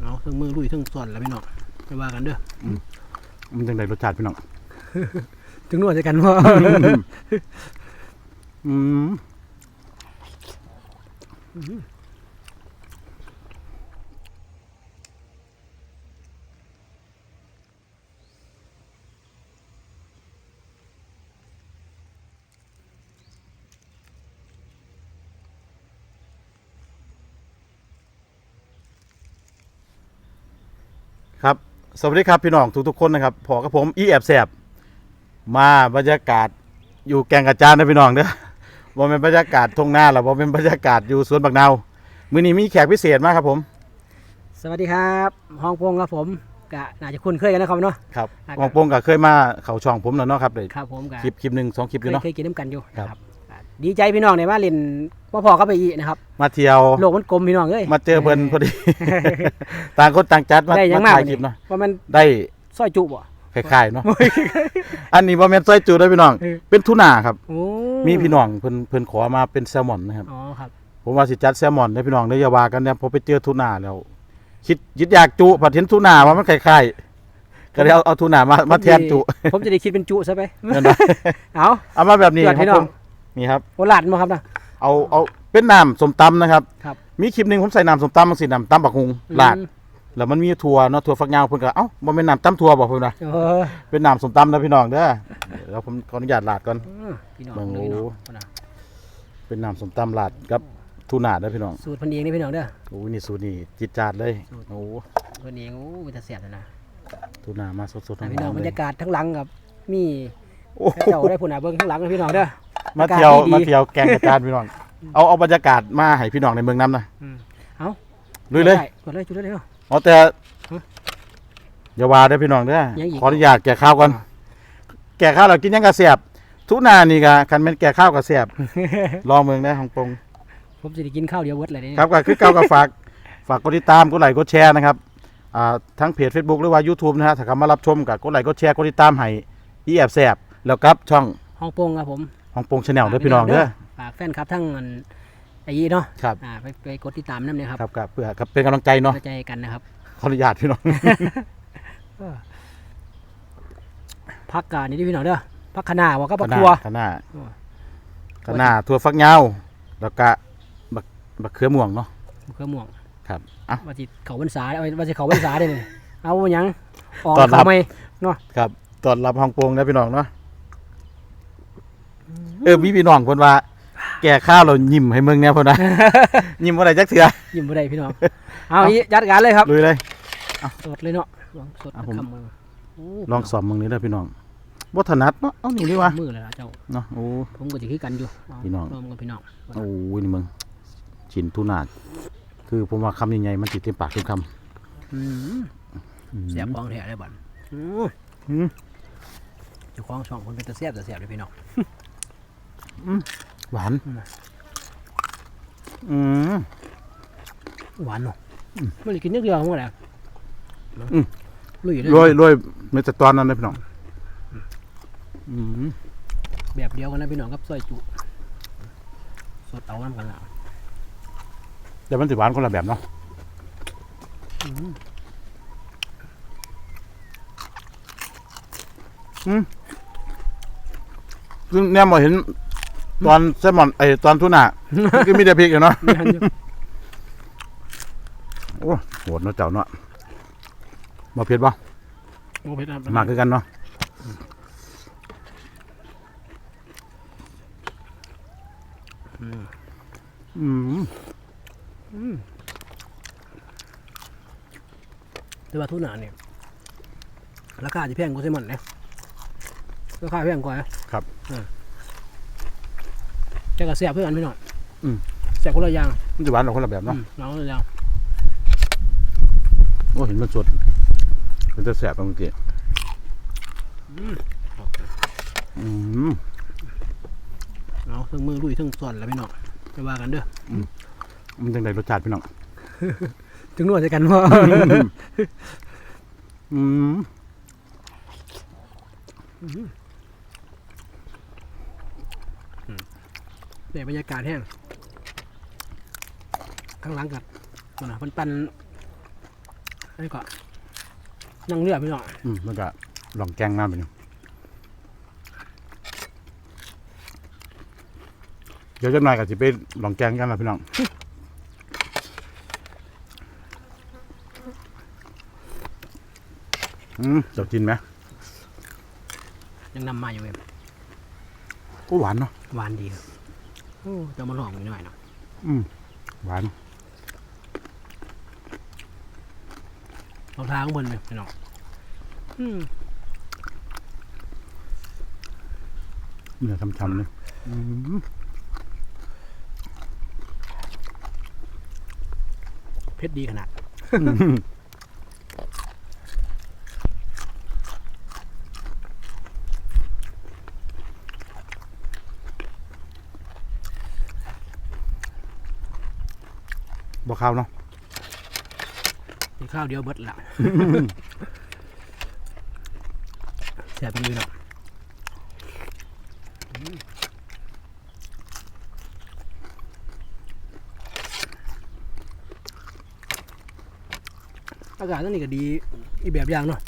เอาทั้งมือลุยทั้งส่วนแล้วพี่น้องไปว่ากันเด้อมันจังไดรสชาติพี่น้องถึงนวดจะกันว่าอืม ครับ สวัสดีครับพี่น้องทุกๆคนนะครับพอกับผมอีแอบแสบมาบรรยากาศอยู่แกงกระจานนะพี่น้องเด้อบ่เป็นบรรยากาศทงหน้าหรอบ่เป็นบรรยากาศอยู่สวนบักนาวมื้อนี้มีแขกพิเศษมากครับผม สวัสดีครับห้องโปงครับผมกะน่าจะคุ้นเคยกันนะครับเนาะครับครับวองโปงก็เคยมาเข้าช่องผมแล้วเนาะครับเลยครับผมกะคลิปคลิปหนึ่งสองคลิปอเคยู่ยเนาะเคยกินน้ำกันอยู่ครับครับอะ ดีใจพี่น้องในว่าเล่นพ่อพอๆก็ไปอีกนะครับ มาเที่ยวโลกมันกลมพี่น้องเอ้ยมาเจอเพิ่นพอดี ต่างคนต่างจัดมาได้หยังมามากถ่ายคลิปเนาะว่ามันได้สร้อยจุบ่ คล้ายๆเนาะอันนี้บ่แม่นซอยจูเด้อพี่น้อง เออ เป็นทูน่าครับ โอ้มีพี่น้องเพิ่นเพิ่นขอมาเป็นแซลมอนนะครับ อ๋อครับผมว่าสิจัดแซลมอนให้พี่น้องได้อย่าว่ากันเนี่ยพอไปเจอทูน่าแล้ว คิดยึดอยากจุผัดเห็นทูน่าว่ามันคล้ายๆก็เลยเอาเอาทูน่ามามาแทนจุผมจะได้คิดเป็นจุซะไป นั่นนะเอา เอามาแบบนี้จวดครัพี่บน้ผองม นี่ครับโอลาดมาครับนะ เอาเอาเป็นน้ำสมตำนะครับ ครับ มีคลิปหนึ่งผมใส่น้ำสมตำมันสิน้ำตำบักฮุงลาดอืมแล้วมันมีถั่วเนาะถั่วฝักยาวเพิ่นก็เอ้าบ่แม่นน้ำตำถั่วบ่เพิ่นนะเออเป็นน้ำสมตำนะพี่น้องเด้อเดี๋ยวผมขออนุญาตลาดก่อนพี่น้องเบิ่งเลยพี่น้องโอ้เอานะเป็นน้ำสมตำลาดกับทูน่าเด้อพี่น้อง สูตรเพันเองนี่พี่น้องเด้อโอ้ยนี่สูตรนี่จิตจาดเลยสูตรโอ้เพันเองโอ้มันจะเสียบเลยนะทูน่ามาสดๆอะร้พี่น้องอนๆบรเลรยายกาศทั้งหลังกับมีโอ้พระเจ้าได้ผลอะเบิ้งทั้งหลังนะพี่น้องเด้อ มาเที่ยวอากาศดีๆ มาเที่ยวแกงกระจานพี่น้อง เอาเอาบรรยากาศมาให้พี่น้องในเมืองน้ำนะอืม เอาลุยเลยได้กดเลยจุดเลยเนาะเอาแต่ฮะอย่าว่าได้อพี่น้องเด้อยังอีก ขออนุญาตแก่ข้าวก่อนแก่ข้าวเรากินยังกระเสียบ ทุนานี่ก็คันเป็นแก่ข้าวกระเสียบลองเมืองได้ฮ่องกง ผมจะได้กินข้าวเดียวเวิร์ดเลยเนี่ยครับก็คือเก่ากับฝาก ฝากกดติดตามกดไลค์กดแชร์นะครับอ่าทั้งเพจ Facebook หรือว่า YouTube นะฮะถ้าเข้ามารับชมกับกดไลค์กดแชร์กดติดตามให้อีแอบแสบแล้วครับช่องห้องโปงครับผม ฮ่องกงชาแนลเด้อพี่น้องเด้อฝากแฟนครับทั้งอันไอ้ยีเนาะครับอ่าไปไปกดติดตามน้ำเนี่ยครับครับครับเพื่อครับเป็นกำลังใจเนาะกระจายกันนะครับขออนุญาตพี่น้องพักกานี่ที่พี่น้องเด้อพักขนาว่าก็พักทัวขนาอ๋อขนาถั่วฟักยาวแล้วก็บักบักเขือม่วงเนาะเครือม่วงครับอะว่าจิเขาพรรษาเอาว่าจิเขาพรรษาได้เลยเอาหยังออกต้อนรับเขาไหมครับตอนรับฮ่องกงนะพี่น้องเนาะเออมีพี่น้องเพิ่นว่า แก่ข้าวเรายิ้มให้เมืองเนี่ยเพิ่นนะยิ้มบ่ได้จักเทื่อ ยิ้มบ่ได้พี่น้อง เอาอีจัดการเลยครับ ลุยเลย สดเลยเนาะลองสดอะผม คำมือโลองสอบมึงนี้เด้อพี่น้องบ่ถนัดเนาะเอานี่ดีกว่ามือเลยล่ะเจ้า เนาะโอ้ ผมก็จะคือกันอยู่เาพี่น้อง รวมกับพี่น้องโอ้ยนี่มึงชิ้นทุนาดคือผมว่าคำใหญ่ๆมันสิเต็มปากเต็มคำอืมอืมเสียบของแท้เลยบ่อนอืม อืม เจ้าของช่องคนเป็นตะเสียบตะเสียบเลยพี่น้อง หวานอืมอืมหวานเนาะไม่ได้กินนึกเดียวมั้งแหละอืมลุยเลยโรยโรยไม่แต่ตอนนั้นเลยพี่น้องอืมแบบเดียวกันนะพี่น้องกับซอยจุ สดเอาน้ำกันละแต่มันสิหวานคนละแบบเนาะอืมซึ่งเนี่ยมาเห็น ตอนแซลมอนไอตอนทุน่ามันก็มีแต่พริกอยู่เนาะนี่อันอยู่ โอ้โหดเนาะเจ้าเนาะมาเผ็ดบ่โอ้เผ็ดนะมากคือกันเนาะอืมอืมแต่ว่าทุนหนาเนี่ยราคาจะแพงกว่าไซมอนนะราคาแพงกว่านะครับเออ แต่ก็เสียบเพื่อนพี่น้องอืมเสียบคนละอย่างมันสิหวานออกคนละแบบอืเนาะมน้องคนละอย่างโอ้เห็นมันสดมันจะแสบเมื่อกี้อืมเอาทั้งมือลุยทั้งส่วนแล้วพี่น้องไปว่ากันเด้อมันจังไดรสชาติพี่น้อง ถึงนวดจะกันว่า อืม เดี๋ยวบรรยากาศแห้งข้างหลังกับมันนะมันปันนี่ก็นั่งเรือพี่น้องอืมมันก็ลองแกงน้ำไปหนึ่งเดี๋ยวจะหน่อยก็จะไปลองแกงกันละพี่น้องอืมเจะกินไหมยังนำมาอยู่เว้ยก็หวานเนาะหวานดีครับโอ้จะมาลองอีกหน่อยเนาะอืมหวานรองเท้าข้างบนเลยพี่น้องอืมเนื้อช้ำๆเลยอืมเผ็ดดีขนาด ข้าวเนาะมีข้าวเดียวเบิดละแซ่บเป็นดีเนาะอืมอากาศนั่นนี่ก็ดีอีกแบบอย่างเนาะ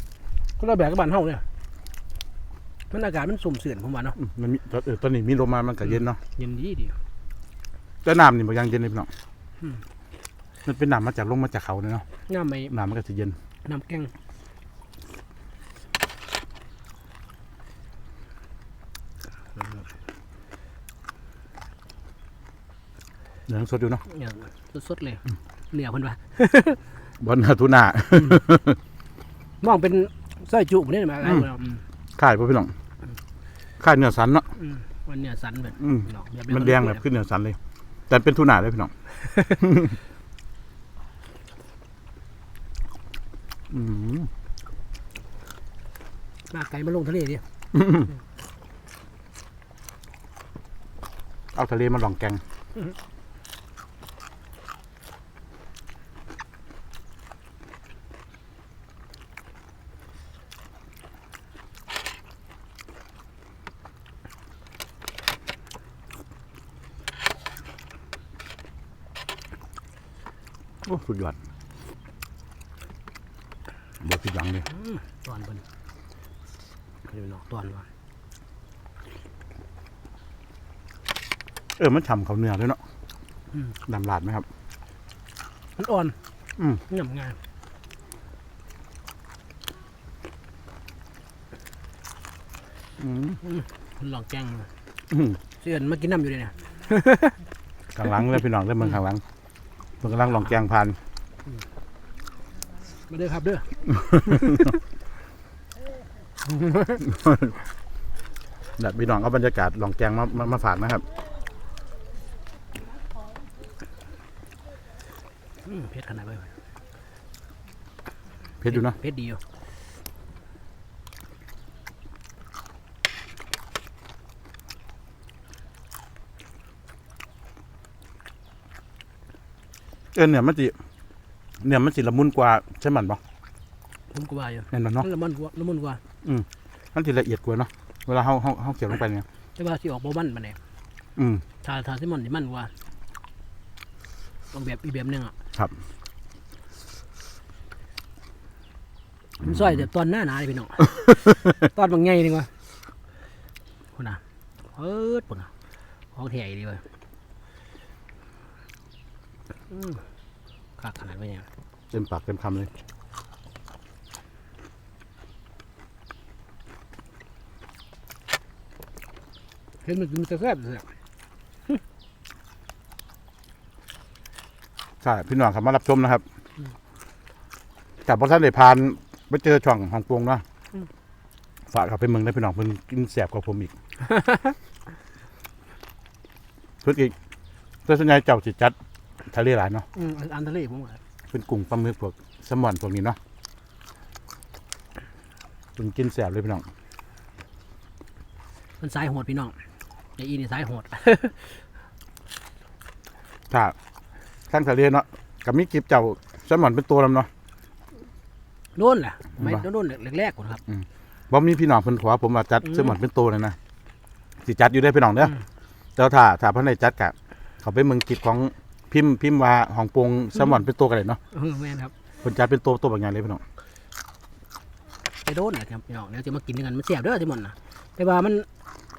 ก็เราแบบกับบ้านเฮาเนี่ยมันอากาศมันสุ่มเสื่อนผมว่าเนาะอืมมันมีเออตอนนี้มีลมมามันก็เย็นเนาะเย็นดีดีแต่น้ำนี่บ่ยังเย็นเลยพี่น้องอื มมันเป็นน้ำมาจากลงมาจากเขาเนี่ยเนาะง่ามไปน้ำมันก็จะเย็นน้ำแกงเนื้อสดอยู่เนาะอย่างสดๆเลยเหนียวเพิ่นว่าบนทูน่ามองเป็นไส้จุกนี่มาอะไรบ่เนาะอืมข่ายพ่พี่น้องข่ายเนื้อสันเนาะอืมวันเนี้ยสันแบบอืมเนาะบบมันแดงแบบขึ้นเนื้อสันเลย แต่เป็นทูน่าเลยพี่น้อง อืม มาไก่มาลงทะเลดิเอาทะเลมาลองแกงโอ้สุดยอดบผิดหวังเลยอืมตอนเพิ่น เดี๋ยวเนาะตอนว่าเออมันฉ่ำเขาเนื้อด้วยเนาะอืมดำลาดไหมครับ มันอ่อนอืมง่ำง่ายอืมมันลองแกงมาอืมเสื่อนมากินน้ำอยู่เลยเนี่ยข้างหลังเลยพี่น้องได้เมืองข้างหลังเมืองกำลังลองแกงพัน มาเด้อครับเด้อ แบบพี่น้องเอาบรรยากาศลองแกงมามามาฝากนะครับอืมเผ็ดขนาดเลยเพชรอยู่เนาะเผ็ดดีอยู่เออเนี่ยมันสิเนี่ยมันสิละมุนกว่าใช่มันปะ ผมก็ว่าอยู่แน่นมันเนาะมันละมันกว่าละมุนกว่ามันสิละเอียดกว่าเนาะเวลาเฮาเฮาเฮาเกี่ยวลงไปเนี่ยแต่ว่าสิออกบ่มันปานใดอืมถ้าถ้าซิมอนนี่มันกว่าต้องแบบอีกแบบหนึงอะครับมันซอยแต่ตอนหน้าหนาเลยพี่น้อง ตอนบางไงนี่วะคุณน่ะเอิดปุ่นน่ะของแท้อีดีเว้ยอืมคักขนาดนี้เนี่ยเต็มปากเต็มคำเลย เห็นมันมันจะแซ่บเลยใช่พี่น้องครับมารับชมนะครับแต่พอท่านได้ผ่านไปเจอช่องฮ่องกงเนาะฝากเขาไปเมืองได้พี่น้องเพิ่นกินแสบกว่าผมอีกเพิ่นอีกแต่ส่วนใหญ่เจ้าสิจัดทะเลหลายเนาะอืมอันทะเลผมว่าเป็นกุ้งปลาหมึกพวกแซลมอนพวกนี้เนาะเป็นกินแสบเลยพี่น้องมันสายโหดพี่น้องไออีนี่สายโหด ถ้าข้างทะเลเนาะกับมีกิบเจ้าแซลมอนเป็นตัวลำเนาะโน่นแหละไม่ว่าโน่นแรกๆก่อนครับ บ่มีพี่น้องเพิ่นขอผมว่าจัดอืม แซลมอนเป็นตัวเลยนะสิจัดอยู่ได้อพี่น้องเด้ออืมแต่ว่าถ้าถ้าเพิ่นได้จัดกะเขาไปเมืองกิบของพิมพ์พิมพ์ว่าฮ่องกงแซลมอนเป็นตัวกันเลยเนาะเออแม่นครับเพิ่นจัดเป็นตัวตัวบางอย่างเลยพี่น้องไปโดนนะครับพี่น้องเดี๋ยวจะมากินด้วยกันมันเสียบเด้อที่มันนะแต่ว่ามัน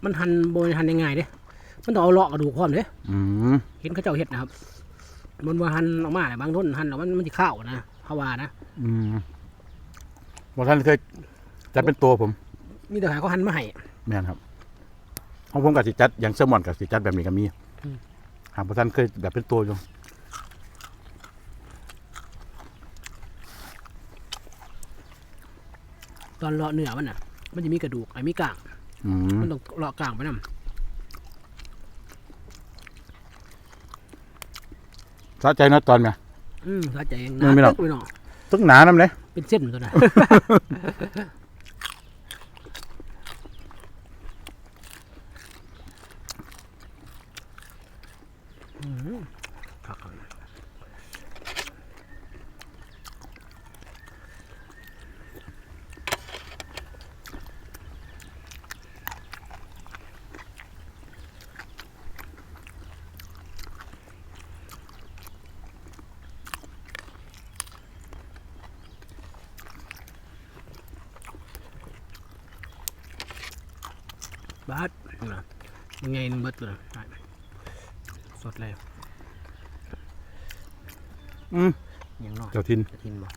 มันหั่นโบยหั่นยังไงเด้มันต้องเอาเลาะกระดูกพร้อมเด้อืมเห็นเขาเจ้าเห็ดนะครับมันว่าหั่นออกมาเนี่ยบางต้นหั่นแล้วมันมันจะข้าวนะเขาว่านะอืมบ่ท่านเคยจัดเป็นตัวผม มีแต่หาเขาหั่นมาให้แม่นครับของผมกับสิจัดอย่างแซลมอนกับสิจัดแบบนี้ก็มีอืมหากบ่ท่านเคยแบบเป็นตัวอยู่ตอนเลาะเนื้อมันน่ะ มันจะมีกระดูกไอ้มีกลางอื มมันต้องเลาะกลางไปนํสะใจเนาะตอนเนี้ยอืมสะใจเองมันไม่หรอกตึ๊ไปเนาะตึกหนานํเลยเป็นเส้นตัวน่ะ อืมครับ บาสนะยังไงนึงเบิดเลยได้สดเลยอืมยังน้อยเจ้าทินจะทินบ่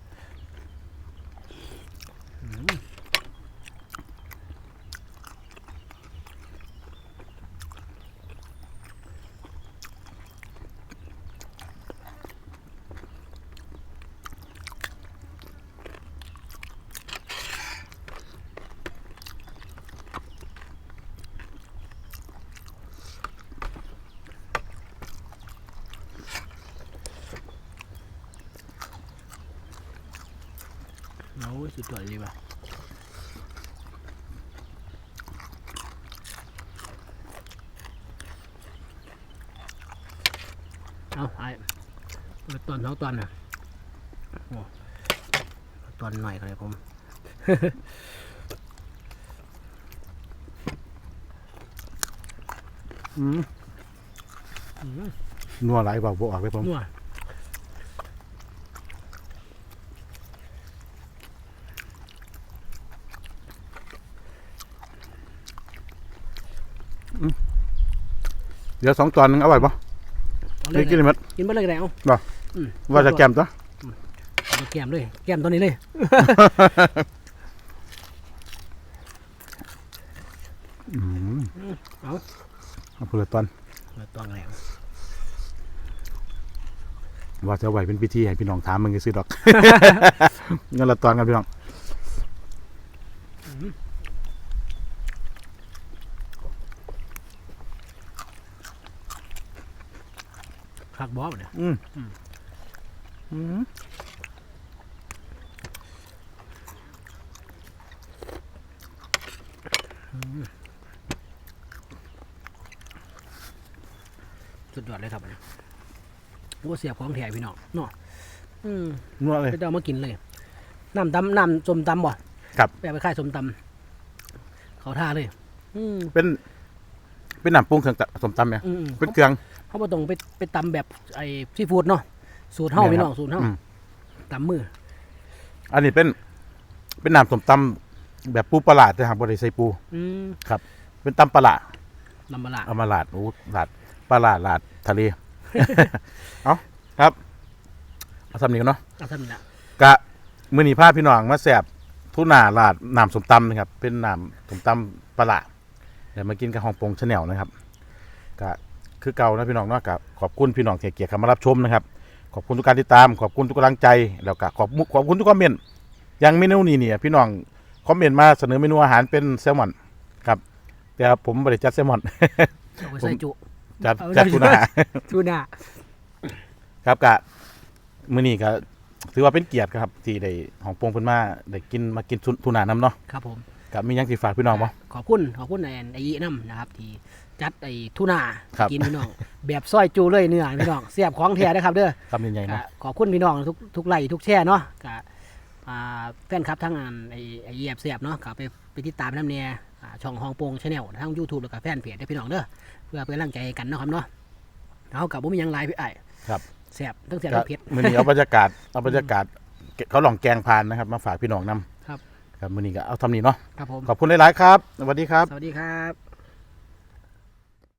สุดยอดเลยว่ะเอาไอ้เอาตอนสองตอนน่ะโอ้ตอนหน่อยก็เลยผมอืมอืมนัวหลายบ่บ่ออกเลยผมนัว เดี๋ยวสองตอนนึงเอาไว้บ่เอาเลได้ยกินได้หมดกินไปเลยก็ได้เอาบ่อืมว่าจะแกมตัวเอาแก้มเลยแก้มตอนนี้เลย อืมเอาเอาพุ่นละตอน เอาตอนแล้วว่าจะไหวเป็นพิธีให้พี่น้องถามมึงก็ซื้อดอกเงินละตอนกันพี่น้อง คักบอสเนี่ยอืมอืมสุดยอดเลยครับอันนี้โอ้เสียบของแถพี่น้องเนาะอืมนัวเลยไปเอามากินเลยน้ำตำน้ำส้มตำบ่ครับไปเอาไปค่ายส้มตำเขาท่าเลย อืมเป็นเป็นน้ำปรุงเครื่องตำสมตำเนี่ยอืมเป็นเครื่อง เขาบ่ต้องไปไปตำแบบไอ้ซีฟู้ดเนาะสูตรเฮาเนี่ยพี่ครับน้องสูตรเฮาอืม ตำมืออันนี้เป็นเป็นน้ำสมตำแบบปูปลาหลาดแต่หากบริใส่ปูอืมเป็นตำปลาหลาดลำบะละเอามาหลาดโอ้หลาดปลาหลาดหลาดทะเล เอาครับเอาทำนี้กันเนาะเอาทำนี่ละกะมือนีพาพี่น้องมาแสบทุนาหลาดน้ำสมตำนะครับ เป็นน้ำสมตำปลาหลาดเดี๋ยวมากินกับฮองปงชาแนลนะครับกะ คือเก่านะพี่น้องเนาะกะขอบคุณพี่น้องที่เกียรติเข้ามารับชมนะครับ ขอบคุณทุกการติดตามขอบคุณทุกกำลังใจแล้วก็ขอบขอบคุณทุกคอมเมนต์อยังเมนูนี้เนี่ยพี่น้องคอมเมนต์มาเสนอเมนูอาหารเป็นแซลมอนครับ แต่ผมบริจัดแซลมอนเอาไปใส่จุจัดเอาจัดได้ทุนาทูน่าครับกะมื้อนี้ก็ถือว่าเป็นเกียรติครับ ที่ได้ของโปงเพิ่นมาได้กินมากินทุทุนานํเนาะครับผมกับมีหยังสิฝากพี่น้องบ่ขอบคุณขอบคุณไอ้ไอ้ยีน้ำนะครับ ที่ จัดไอ้ทูน่าครับกินพี่น้อง แบบซอยจูเลยเนื้อพี่น้องเสียบของแท้นะครับเด้อคำใหญ่ๆก็เนาะขอบคุณพี่น้องทุกทุกไลค์ทุกแช่เนาะก็อ่าแฟนคลับทั้งงานไอ้ไอ้เยียบเสียบเนาะก็ไปไปติดตามน้ำเนี่ยอ่าช่องฮองโปงชาแนลทั้ง YouTube แล้วก็แฟนเพจได้อพี่น้องเด้อเพื่อเป็นกำลังใจให้กันเนาะครับเนาะเอากับผมมีหยังไลน์พี่ไอ้ครับแซ่บทั้งแซ่บก็ทั้งเผ็ดมื้อนี้เอาบรรยากาศเอาบรรยากาศเขาลองแกงพานนะครับ มาฝากพี่น้องนํครับ ครับมื้อนี้ก็เอาทำนี้เนาะครับผม ขอบคุณหลายๆครับสวัสดีครับ สวัสดีครับ